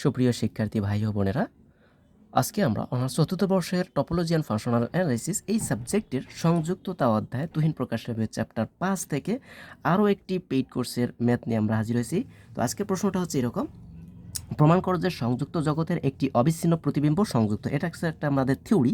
সুপ্রিয় শিক্ষার্থী ভাই ও বোনেরা, আজকে আমরা অনার্স চতুর্থ বর্ষের টপোলজি অ্যান্ড ফাংশনাল অ্যানালাইসিস এই সাবজেক্টের সংযুক্ততা অধ্যায় তুহিন প্রকাশ হবে চ্যাপ্টার পাঁচ থেকে আরও একটি পেইড কোর্সের ম্যাথ নিয়ে আমরা হাজির হয়েছি। তো আজকের প্রশ্নটা হচ্ছে এরকম, প্রমাণ করো যে সংযুক্ত জগতের একটি অবিচ্ছিন্ন প্রতিবিম্ব সংযুক্ত, এটা একটা আমাদের থিওরি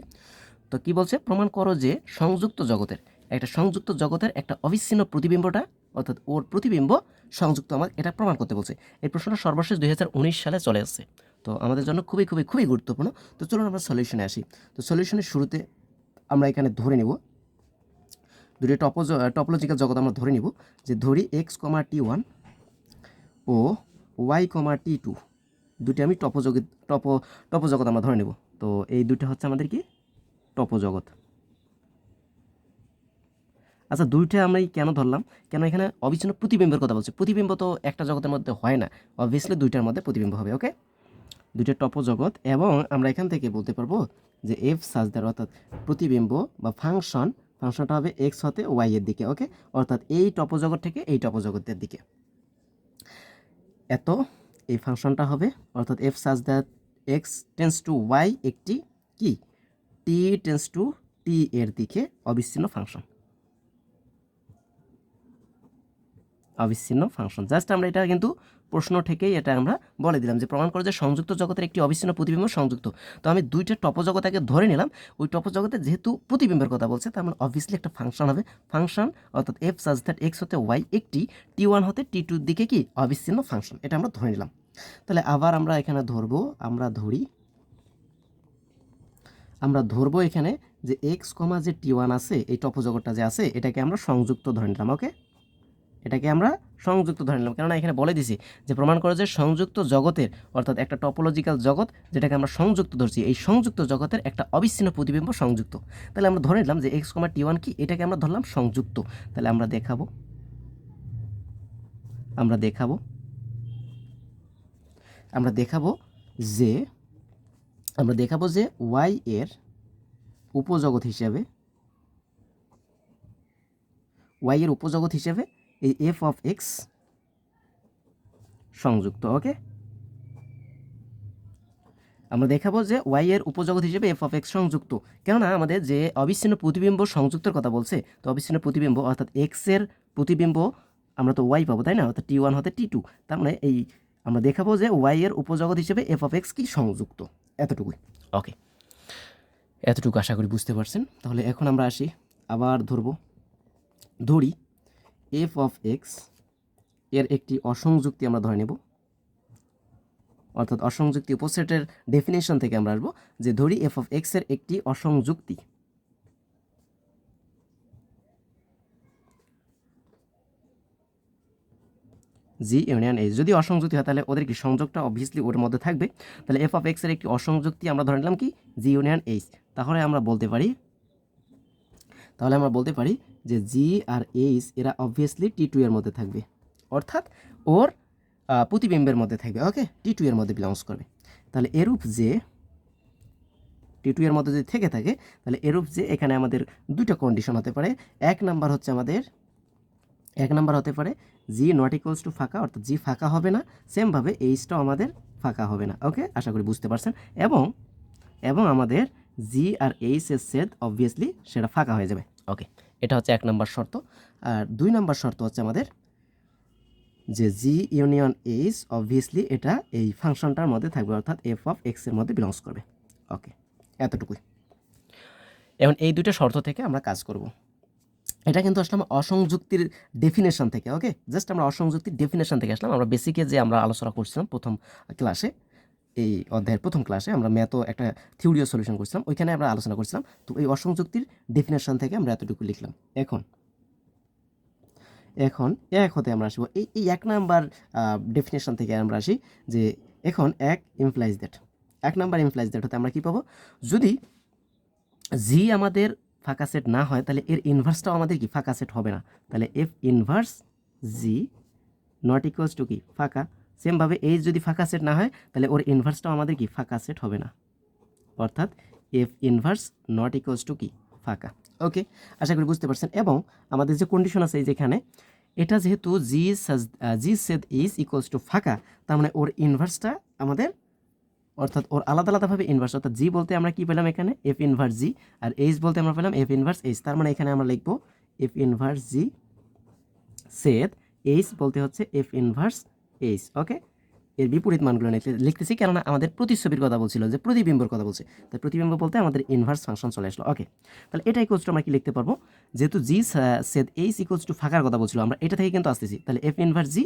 তো কি বলছে? প্রমাণ করো যে সংযুক্ত জগতের, একটা সংযুক্ত জগতের একটা অবিচ্ছিন্ন প্রতিবিম্বটা অর্থাৎ ওর প্রতিবিম্ব সংযুক্ত আমার এটা প্রমাণ করতে বলছে। এই প্রশ্নটা সর্বশেষ দু হাজার উনিশ সালে চলে আসছে তো আমাদের জন্য খুবই খুবই খুবই গুরুত্বপূর্ণ। তো চলুন আমরা সলিউশনে আসি। তো সলিউশনের শুরুতে আমরা এখানে ধরে নেব। দুটি টপোজ টপোলজিক্যাল জগৎ আমরা ধরে নিব যে ধরি এক্স কমা টি ওয়ান ও ওয়াই কমা টি টু দুটি আমি টপোজগৎ টপো টপোজগৎ আমরা ধরে নেব। তো এই দুটো হচ্ছে আমাদের কি? টপোজগৎ আচ্ছা দুইটা আমরা কেন ধরলাম? কেন এখানে অবিচ্ছিন্ন প্রতিবিম্বের কথা বলছে? প্রতিবিম্ব তো একটা জগতের মধ্যে হয় না। অবভিয়াসলি দুইটার মধ্যে প্রতিবিম্ব হবে ওকে দুইটা জগৎ এবং আমরা এখান থেকে বলতে পারব যে এফ সাজদার অর্থাৎ প্রতিবিম্ব বা ফাংশন ফাংশনটা হবে এক্স হতে ওয়াই এর দিকে ওকে অর্থাৎ এই টপজগৎ থেকে এই টপজগতের দিকে। এত, এই ফাংশনটা হবে অর্থাৎ f such that x tends to y একটি কি? টি টেন্স টু টি এর দিকে অবিচ্ছিন্ন ফাংশন অবিচ্ছিন্ন ফাংশন জাস্ট আমরা এটা কিন্তু প্রশ্ন থেকেই এটা আমরা বলে দিলাম যে, প্রমাণ করে যে সংযুক্ত জগতের একটি অবিচ্ছিন্ন প্রতিবিম্ব সংযুক্ত। তো আমি দুইটা টপজগৎ আগে ধরে নিলাম। ওই টপজগতে যেহেতু প্রতিবিম্বের কথা বলছে, তার মানে অবভিয়াসলি একটা ফাংশন হবে। ফাংশন অর্থাৎ এফ সাজ দ্যাট এক্স হতে ওয়াই একটি টি ওয়ান হতে টি টুর দিকে কি? অবিচ্ছিন্ন ফাংশন এটা আমরা ধরে নিলাম। তাহলে আবার আমরা এখানে ধরবো, আমরা ধরি, আমরা ধরবো এখানে যে এক্স কমা যে টি ওয়ান আছে, এই টপজগৎটা যে আছে, এটাকে আমরা সংযুক্ত ধরে নিলাম ওকে এটাকে আমরা সংযুক্ত ধরে নিলাম। কেননা এখানে বলে দিছি যে প্রমাণ করে যে সংযুক্ত জগতের, অর্থাৎ একটা টপোলজিক্যাল জগৎ যেটাকে আমরা সংযুক্ত ধরছি, এই সংযুক্ত জগতের একটা অবিচ্ছিন্ন প্রতিবিম্ব সংযুক্ত। তাহলে আমরা ধরে নিলাম যে এক্স কমা টি ওয়ান কি, এটাকে আমরা ধরলাম সংযুক্ত। তাহলে আমরা দেখাবো। আমরা দেখাবো। আমরা দেখাবো যে, আমরা দেখাবো যে ওয়াই এর উপজগৎ হিসাবে ওয়াই এর উপজগৎ হিসাবে এই এফ অফ এক্স সংযুক্ত, ওকে? আমরা দেখাবো যে ওয়াই এর উপজগৎ হিসেবে এফ অফ এক্স সংযুক্ত। কেননা আমাদের যে অবিচ্ছিন্ন প্রতিবিম্ব সংযুক্তের কথা বলছে, তো অবিচ্ছিন্ন প্রতিবিম্ব অর্থাৎ এক্সের প্রতিবিম্ব, আমরা তো ওয়াই পাবো, তাই না? অর্থাৎ টি ওয়ান হতে টি টু। তার মানে এই আমরা দেখাবো যে ওয়াই এর উপজগৎ হিসেবে এফ অফ এক্স কি সংযুক্ত, এতটুকুই। ওকে। এতটুকু আশা করি বুঝতে পারছেন। তাহলে এখন আমরা আসি, আবার ধরবো, ধরি। এফ অফ এক্সের একটি অসংযুক্তি আমরা ধরে নেব। অর্থাৎ অসংযুক্তি উপসেটের ডেফিনেশন থেকে আমরা আসব যে ধরি এফ অফ এক্সের একটি অসংযুক্তি। জি ইউনিয়ন এইচ যদি অসংযুক্তি হয় তাহলে ওদের কি সংযোগটা অবভিয়াসলি ওর মধ্যে থাকবে। তাহলে এফ অফ এক্সের একটি অসংযুক্তি আমরা ধরে নিলাম কি? জি ইউনিয়ন এইচ তাহলে আমরা বলতে পারি, তাহলে আমরা বলতে পারি যে জি আর এইচ এরা অবভিয়াসলি টি টু এর মধ্যে থাকবে। অর্থাৎ ওর প্রতিবিম্বের মধ্যে থাকবে ওকে টি টু এর মধ্যে বিলংস করবে। তাহলে এরূপ যে টি টু এর মধ্যে যদি থেকে থাকে, তাহলে এরূপ যে এখানে আমাদের দুটো কন্ডিশন হতে পারে। এক নাম্বার হচ্ছে আমাদের, এক নাম্বার হতে পারে জি নট ইকুয়ালস টু ফাঁকা, অর্থাৎ জি ফাঁকা হবে না সেমভাবে এইচটাও আমাদের ফাঁকা হবে না ওকে আশা করি বুঝতে পারছেন। এবং এবং আমাদের জি আর এইচ এর সেদ অবভিয়াসলি সেটা ফাঁকা হয়ে যাবে ওকে এটা হচ্ছে এক নম্বর শর্ত। আর দুই নম্বর শর্ত হচ্ছে আমাদের যে জি ইউনিয়ন এইচ অবভিয়াসলি এটা এই ফাংশনটার মধ্যে থাকবে, অর্থাৎ এফ অফ এক্সের মধ্যে বিলংস করবে। ওকে, এতটুকুই। এখন এই দুটো শর্ত থেকে আমরা কাজ করব। এটা কিন্তু আসলাম অসংযুক্তির ডেফিনেশন থেকে, ওকে? জাস্ট আমরা অসংযুক্তির ডেফিনেশন থেকে আসলাম। আমরা বেসিকে যে আমরা আলোচনা করছিলাম প্রথম ক্লাসে এই অধ্যায়ের প্রথম ক্লাসে আমরা ম্যাথও একটা থিওরিও সলিউশন করছিলাম, ওইখানে আমরা আলোচনা করছিলাম। তো এই অসংযুক্তির ডেফিনেশন থেকে আমরা এতটুকু লিখলাম। এখন এখন এক হতে আমরা আসব। এই এই এক নাম্বার ডেফিনেশন থেকে আমরা আসি যে এখন এক ইমপ্লাইজ দ্যাট এক নাম্বার ইমপ্লাইজ দ্যাট হতে আমরা কি পাবো? যদি জি আমাদের ফাঁকা সেট না হয়, তাহলে এর ইনভার্সটাও আমাদের কি? ফাঁকা সেট হবে না। তাহলে f inverse g not equals to কি? ফাঁকা। সেমভাবে এইচ যদি ফাঁকা সেট না হয়, তাহলে ওর ইনভার্সটাও আমাদের কি? ফাঁকা সেট হবে না। অর্থাৎ f inverse not equals to কি? ফাঁকা। ওকে আশা করি বুঝতে পারছেন। এবং আমাদের যে কন্ডিশন আছে এই যেখানে, এটা যেহেতু জি জি সেদ ইজ ইকুয়ালস টু ফাঁকা, তার মানে ওর ইনভার্সটা আমাদের, অর্থাৎ ওর আলাদা আলাদাভাবে ইনভার্স অর্থাৎ জি বলতে আমরা কি পেলাম এখানে? এফ ইনভার্স জি আর এইচ বলতে আমরা পেলাম এফ ইনভার্স এইচ তার মানে এখানে আমরা লিখব এফ ইনভার্স জি সেদ এইচ বলতে হচ্ছে এফ ইনভার্স এইচ ওকে এর বিপরীত মানগুলো লিখতে- লিখতেছি কেননা আমাদের প্রতিচ্ছবির কথা বলছিল, যে প্রতিবিম্বর কথা বলছে। তাই প্রতিবিম্ব বলতে আমাদের ইনভার্স ফাংশন চলে আসলো ওকে তাহলে এটা ইকোয়াস টু আমরা কি লিখতে পারব? যেহেতু জি সেদ এইচ ইকোয়াস টু ফাঁকার কথা বলছিল, আমরা এটা থেকে কিন্তু আসতেছি। তাহলে এফ ইনভার্স জি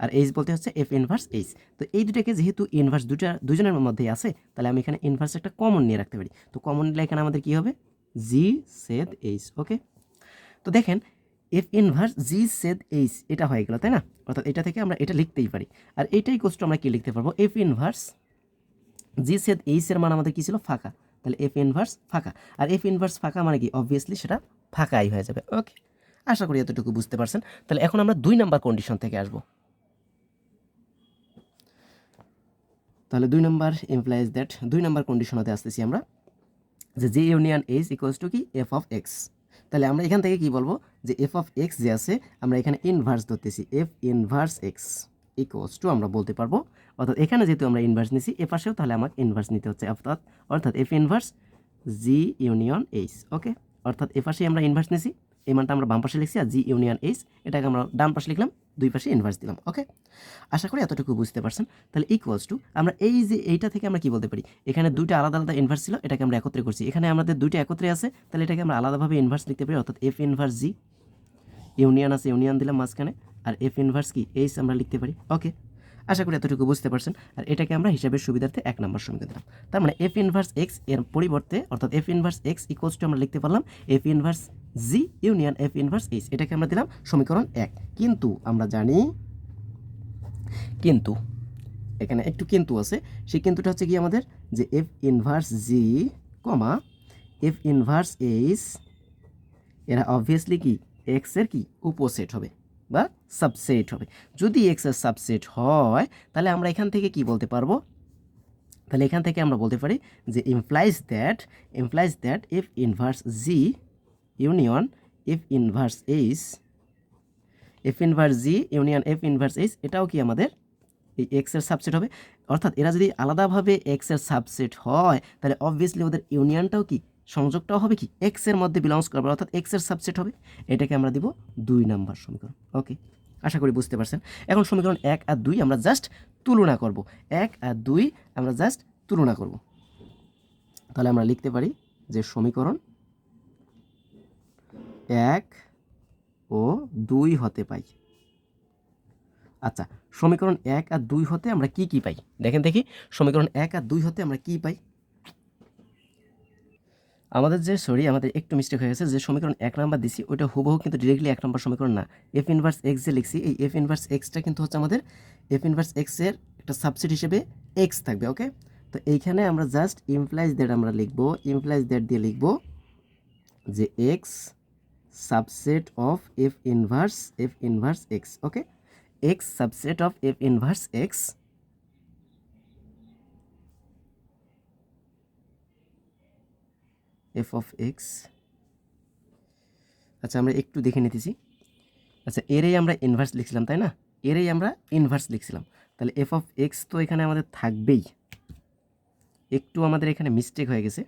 আর এইচ বলতে হচ্ছে এফ ইনভার্স এইচ তো এই দুটাকে যেহেতু ইনভার্স দুটা দুজনের মধ্যেই আছে, তাহলে আমি এখানে ইনভার্স একটা কমন নিয়ে রাখতে পারি। তো কমন নিলে এখানে আমাদের কি হবে? জি সেদ এইচ ওকে তো দেখেন এফ ইনভার্স জি সেদ এইচ এটা হয়ে গেল, তাই না? অর্থাৎ এটা থেকে আমরা এটা লিখতেই পারি। আর এইটাই কোস্ট আমরা কি লিখতে পারব? এফ ইনভার্স জি সেদ এইচ এর মান আমাদের কি ছিল? ফাঁকা। তাহলে এফ ইনভার্স ফাঁকা। আর এফ ইনভার্স ফাঁকা মানে কি? অবভিয়াসলি সেটা ফাঁকাই হয়ে যাবে। ওকে আশা করি এতটুকু বুঝতে পারছেন। তাহলে এখন আমরা দুই নাম্বার কন্ডিশন থেকে আসব। তাহলে দুই নাম্বার ইমপ্লাইজ দ্যাট দুই নাম্বার কন্ডিশনতে আসতেছি আমরা। যে j union h equals to কি? এফ অফ এক্স তাহলে আমরা এখান থেকে কি বলব? যে এফ অফ এক্স যে আছে, আমরা এখানে ইনভার্স ধরতেছি। F inverse x equals to আমরা বলতে পারব। অর্থাৎ এখানে যেহেতু আমরা ইনভার্স নিছি, এ পাশেও তাহলে আমাকে ইনভার্স নিতে হচ্ছে। অর্থাৎ অর্থাৎ f inverse g union h okay অর্থাৎ এ পাশে আমরা ইনভার্স নিছি, এই মানটা আমরা বাম পাশে লিখছি আর জি ইউনিয়ন এইচ এটাকে আমরা ডান পাশে লিখলাম, দুই পাশে ইনভার্স দিলাম ওকে আশা করি এতটুকু বুঝতে পারছেন। তাহলে ইকুয়ালস টু আমরা এই যে এইটা থেকে আমরা কি বলতে পারি? এখানে দুইটা আলাদা আলাদা ইনভার্স ছিল, এটাকে আমরা একত্রে করছি। এখানে আমাদের দুইটা একত্রে আছে, তাহলে এটাকে আমরা আলাদাভাবে ইনভার্স লিখতে পারি। অর্থাৎ এফ ইনভার্স জি ইউনিয়ন আছে, ইউনিয়ন দিলাম মাঝখানে, আর এফ ইনভার্স কি? এইস আমরা লিখতে পারি। ওকে আশা করি এতটুকু বুঝতে পারছেন। আর এটাকে আমরা হিসাবের সুবিধার্থে এক নম্বর সমীকরণ দিলাম। তার মানে এফ ইনভার্স এক্সের পরিবর্তে, অর্থাৎ f inverse x equals to আমরা লিখতে পারলাম f inverse g union f inverse h এটাকে আমরা দিলাম সমীকরণ এক। কিন্তু আমরা জানি, কিন্তু, এখানে একটু কিন্তু আছে, সেই কিন্তুটা হচ্ছে কি আমাদের? যে f inverse g comma f inverse h এরা অবভিয়াসলি কি? এক্সের কি? উপসেট হবে বা সাবসেট হবে। যদি এক্সের সাবসেট হয়, তাহলে আমরা এখান থেকে কি বলতে পারব? তাহলে এখান থেকে আমরা বলতে পারি যে implies that implies that f inverse g union f inverse h f inverse g union f inverse h এটাও কি আমাদের এই এক্সের সাবসেট হবে? অর্থাৎ এরা যদি আলাদাভাবে এক্সের সাবসেট হয়, তাহলে অবভিয়াসলি ওদের ইউনিয়নটাও কি? সংযোগটাও হবে কি? এক্সের মধ্যে বিলংস করবে, অর্থাৎ এক্সের সাবসেট হবে। এটাকে আমরা দিব দুই নাম্বার সমীকরণ। ওকে আশা করি বুঝতে পারছেন। এখন সমীকরণ এক আর দুই আমরা জাস্ট তুলনা করব। এক আর দুই আমরা জাস্ট তুলনা করব। তাহলে আমরা লিখতে পারি যে সমীকরণ এক ও দুই হতে পাই। আচ্ছা সমীকরণ এক আর দুই হতে আমরা কি কি পাই? দেখেন দেখি, সমীকরণ এক আর দুই হতে আমরা কি পাই? আমাদের যে সরি আমাদের একটু মিস্টেক হয়ে গেছে, যে সমীকরণ এক নাম্বার দিছি, ওইটা হুবহু কিন্তু ডিরেক্টলি এক নম্বর সমীকরণ না। এফ ইনভার্স এক্স যে লিখছি, এই এফ ইনভার্স এক্সটা কিন্তু হচ্ছে আমাদের এফ ইনভার্স এক্সের একটা সাবসেট হিসেবে এক্স থাকবে ওকে তো এইখানে আমরা জাস্ট ইমপ্লাইজ দ্যাট আমরা লিখব ইমপ্লাইজ দ্যাট দিয়ে লিখব যে x subset of f inverse f inverse x okay x subset of f inverse x f of x আচ্ছা আমরা একটু দেখে নিতেছি। আচ্ছা এরই আমরা ইনভার্স লিখছিলাম, তাই না? এরই আমরা ইনভার্স লিখছিলাম। তাহলে এফ অফ এক্স তো এখানে আমাদের থাকবেই। একটু আমাদের এখানে মিস্টেক হয়ে গেছে।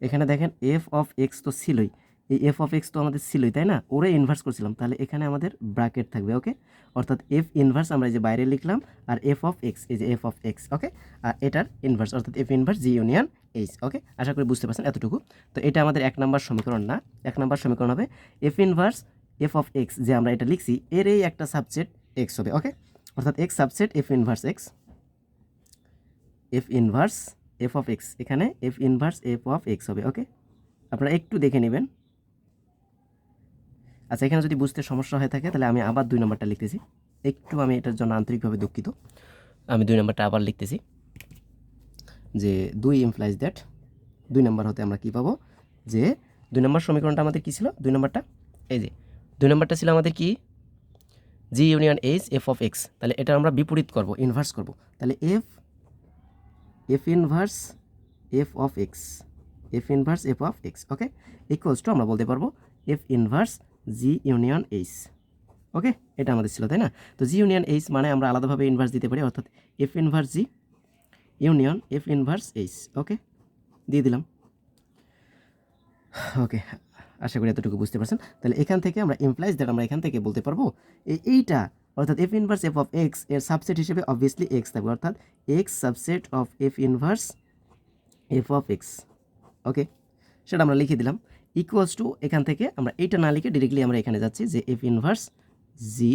এখানে দেখেন এফ অফ এক্স তো ছিলই। এই এফ অফ এক্স তো আমাদের ছিলই, তাই না? ওরে ইনভার্স করছিলাম। তাহলে এখানে আমাদের ব্র্যাকেট থাকবে ওকে অর্থাৎ এফ ইনভার্স আমরা এই যে বাইরে লিখলাম, আর এফ অফ এক্স এই যে এফ অফ এক্স ওকে আর এটার ইনভার্স অর্থাৎ f inverse g union h okay আশা করি বুঝতে পারছেন এতটুকু। তো এটা আমাদের এক নম্বর সমীকরণ না? এক নম্বর সমীকরণ হবে f inverse f of x যে আমরা এটা লিখছি এর এই একটা সাবসেট এক্স হবে ওকে অর্থাৎ x subset f inverse x f inverse f of x এখানে f inverse f of x হবে ওকে আপনারা একটু দেখে নেবেন। আচ্ছা এখানে যদি বুঝতে সমস্যা হয়ে থাকে, তাহলে আমি আবার দুই নম্বরটা লিখতেছি। একটু আমি এটার জন্য আন্তরিকভাবে দুঃখিত। আমি দুই নম্বরটা আবার লিখতেছি যে, দুই ইমপ্লাইজ দ্যাট দুই নম্বর হতে আমরা কি পাবো? যে, দুই নম্বর সমীকরণটা আমাদের কী ছিল? দুই নম্বরটা? এই যে, দুই নম্বরটা ছিল আমাদের কি? G union h f of x তাহলে এটা আমরা বিপরীত করব ইনভার্স করব। তাহলে f f inverse f of x f inverse f of x okay equals to আমরা বলতে পারব f inverse g union h okay এটা আমাদের ছিল, তাই না? তো জি ইউনিয়ন এইচ মানে আমরা আলাদাভাবে ইনভার্স দিতে পারি, অর্থাৎ f inverse g union f inverse h okay দিয়ে দিলাম। ওকে আশা করি এতটুকু বুঝতে পারছেন। তাহলে এখান থেকে আমরা ইমপ্লাইজ দ্যাট আমরা এখান থেকে বলতে পারব এই এইটা, অর্থাৎ এফ ইনভার্স এফ অফ এক্সের সাবসেট হিসেবে অবভিয়াসলি এক্স থাকবে, অর্থাৎ x subset of f inverse f of x okay সেটা আমরা লিখে দিলাম। ইকুয়ালস টু এখান থেকে আমরা এইটা না লিখে ডিরেক্টলি আমরা এখানে যাচ্ছি যে f inverse g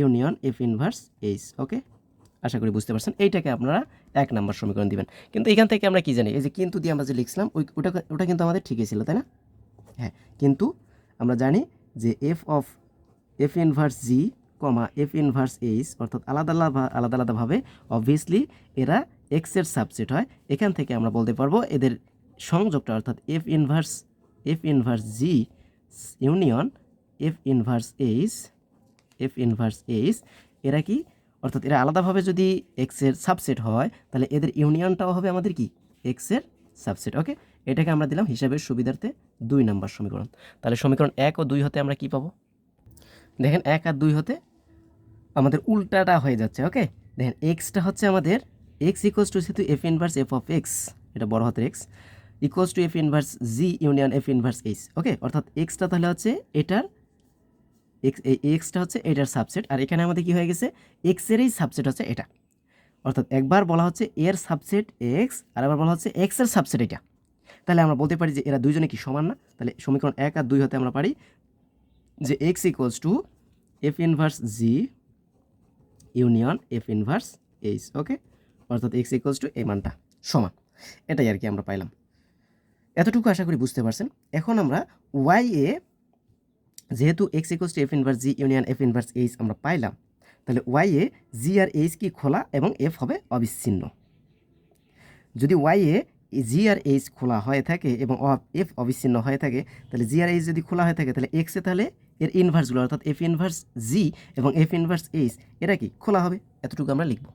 union f inverse h okay আশা করি বুঝতে পারছেন। এইটাকে আপনারা এক নম্বর সমীকরণ দিবেন। কিন্তু এখান থেকে আমরা কি জানি? এই যে কিন্তু দিয়ে আমরা যে লিখছিলাম, ওই ওটা ওটা কিন্তু আমাদের ঠিকই ছিল, তাই না? হ্যাঁ কিন্তু আমরা জানি যে f of f inverse g comma f inverse h অর্থাৎ আলাদা আলাদা আলাদা আলাদাভাবে অবভিয়াসলি এরা এক্সের সাবজেক্ট হয়। এখান থেকে আমরা বলতে পারব এদের সংযোগটা, অর্থাৎ f inverse f inverse g union f inverse h f inverse h এরা কি? অর্থাৎ এরা আলাদাভাবে যদি এক্সের সাবসেট হয়, তাহলে এদের ইউনিয়নটাও হবে আমাদের কি? এক্সের সাবসেট ওকে এটাকে আমরা দিলাম হিসাবের সুবিধার্থে দুই নাম্বার সমীকরণ। তাহলে সমীকরণ এক ও দুই হতে আমরা কি পাবো? দেখেন এক আর দুই হতে আমাদের উল্টাটা হয়ে যাচ্ছে ওকে দেখেন এক্সটা হচ্ছে আমাদের এক্স ইকুয়ালস টু যেহেতু f inverse f of x এটা বড় হাতের x equals to f inverse g union f inverse h okay অর্থাৎ এক্সটা তাহলে হচ্ছে এটার এক্স এই এক্সটা হচ্ছে এটার সাবসেট আর এখানে আমাদের কি হয়ে গেছে? এক্সেরই সাবসেট হচ্ছে এটা। অর্থাৎ একবার বলা হচ্ছে এর সাবসেট এক্স আর একবার বলা হচ্ছে এক্সের সাবসেট এটা। তাহলে আমরা বলতে পারি যে এরা দুইজনে কি সমান না? তাহলে সমীকরণ এক আর দুই হতে আমরা পারি যে x equals to f inverse g union f inverse h okay অর্থাৎ এক্স ইকুয়ালস টু এই মানটা সমান। এটাই আর কি আমরা পাইলাম। এতটুকু আশা করি বুঝতে পারছেন। এখন আমরা ওয়াই এ যেহেতু x equals to f inverse g union f inverse h আমরা পাইলাম, তাহলে ওয়াই এ জি আর এইচ কি খোলা এবং এফ হবে অবিচ্ছিন্ন। যদি ওয়াই এ জি আর এইচ খোলা হয়ে থাকে এবং এফ অবিচ্ছিন্ন হয়ে থাকে, তাহলে জি আর এইচ যদি খোলা হয়ে থাকে, তাহলে এক্সে তাহলে এর ইনভার্সগুলো অর্থাৎ এফ ইনভার্স জি এবং এফ ইনভার্স এইচ এরা কি? খোলা হবে। এতটুকু আমরা লিখব।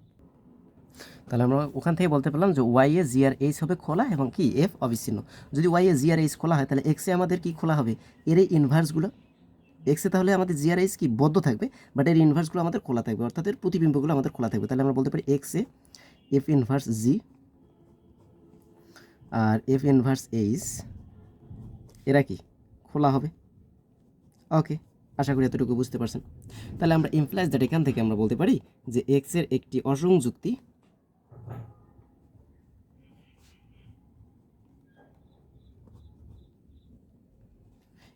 তাহলে আমরা ওখান থেকে বলতে পারলাম যে ওয়াই এ জি আর এইচ হবে খোলা এবং কি? এফ অবিচ্ছিন্ন। যদি ওয়াই এ জি আর এইচ খোলা হয়, তাহলে এক্সে আমাদের কি খোলা হবে? এর এই ইনভার্সগুলো এক্সে তাহলে আমাদের জি আর এইচ কি? বদ্ধ থাকবে বাট এর ইনভার্সগুলো আমাদের খোলা থাকবে। অর্থাৎ এর প্রতিবিম্বগুলো আমাদের খোলা থাকবে। তাহলে আমরা বলতে পারি এক্সে এফ ইনভার্স জি আর এফ ইনভার্স এইচ এরা কি? খোলা হবে। ওকে আশা করি এতটুকু বুঝতে পারছেন। তাহলে আমরা ইমপ্লাইজ দ্যাট এখান থেকে আমরা বলতে পারি যে এক্সের একটি অসংযুক্তি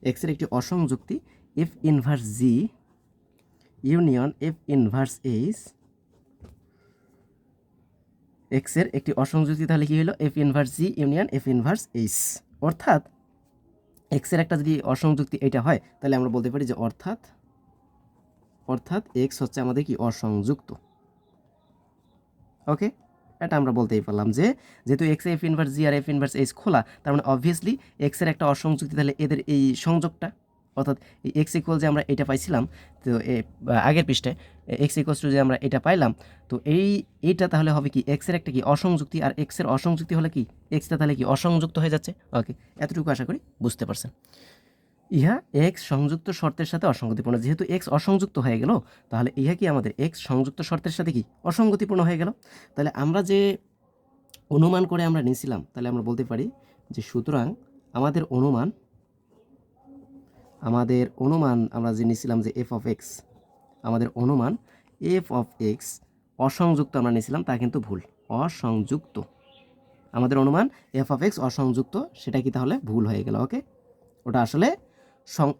এক্সের একটি অসংযুক্তি f inverse g union f inverse h এক্সের একটি অসংযুক্তি তাহলে কী হলো? F inverse g union f inverse h অর্থাৎ এক্সের একটা যদি অসংযুক্তি এটা হয়, তাহলে আমরা বলতে পারি যে অর্থাৎ অর্থাৎ এক্স হচ্ছে আমাদের কি? অসংযুক্ত। ওকে এটা আমরা বলতেই পারলাম যে, যেহেতু এক্স এফ ইনভার্স জি আর এফ ইনভার্স এইচ খোলা, তার মানে অবভিয়াসলি এক্সের একটা অসংযুক্তি, তাহলে এদের এই সংযোগটা, অর্থাৎ এক্স ইকুয়াল যে আমরা এটা পাইছিলাম, তো আগের পৃষ্ঠায় এক্স ইকুয়ালস টু যে আমরা এটা পাইলাম, তো এই, এইটা তাহলে হবে কি এক্সের একটা কি অসংযুক্তি আর এক্সের অসংযুক্তি হলে কি? এক্সটা তাহলে কি অসংযুক্ত হয়ে যাচ্ছে? ওকে এতটুকু আশা করি বুঝতে পারছেন। ইহা এক্স সংযুক্ত শর্তের সাথে অসঙ্গতিপূর্ণ যেহেতু এক্স অসংযুক্ত হয়ে গেল, তাহলে ইহা কি আমাদের এক্স সংযুক্ত শর্তের সাথে কি অসঙ্গতিপূর্ণ হয়ে গেল? তাহলে আমরা যে অনুমান করে আমরা নিয়েছিলাম, তাহলে আমরা বলতে পারি যে সুতরাং আমাদের অনুমান আমাদের অনুমান আমরা যে নিয়েছিলাম যে এফ অফ এক্স আমাদের অনুমান এফ অফ এক্স অসংযুক্ত আমরা নিয়েছিলাম, তা কিন্তু ভুল। অসংযুক্ত। আমাদের অনুমান এফ অফ এক্স অসংযুক্ত, সেটা কি তাহলে ভুল হয়ে গেল ওকে ওটা আসলে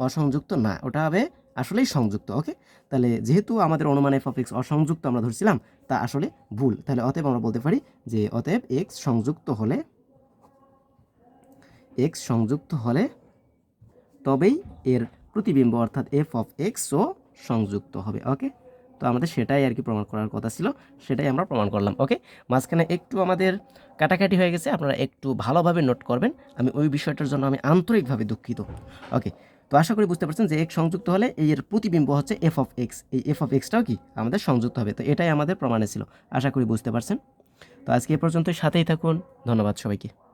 অসংযুক্ত? না, ওটা হবে আসলেই সংযুক্ত, ওকে? তাহলে যেহেতু আমাদের অনুমান এফ অফ এক্স অসংযুক্ত আমরা ধরছিলাম, তা আসলে ভুল। তাহলে অতএব আমরা বলতে পারি যে অতএব এক্স সংযুক্ত হলে এক্স সংযুক্ত হলে তবেই এর প্রতিবিম্ব অর্থাৎ এফ অফ এক্সও সংযুক্ত হবে, ওকে? তো আমাদের সেটাই আর কি প্রমাণ করার কথা ছিল, সেটাই আমরা প্রমাণ করলাম, ওকে? মাঝখানে একটু আমাদের কাটাকাটি হয়ে গেছে, আপনারা একটু ভালোভাবে নোট করবেন। আমি ওই বিষয়টার জন্য আমি আন্তরিকভাবে দুঃখিত, ওকে? তো আশা করি বুঝতে পারছেন যে এক্স সংযুক্ত হলে এর প্রতিবিম্ব হচ্ছে এফ অফ এক্স এই এফ অফ এক্সটাও কি? আমাদের সংযুক্ত হবে। তো এটাই আমাদের প্রমাণে ছিল। আশা করি বুঝতে পারছেন। তো আজকে এ পর্যন্ত সাথেই থাকুন। ধন্যবাদ সবাইকে।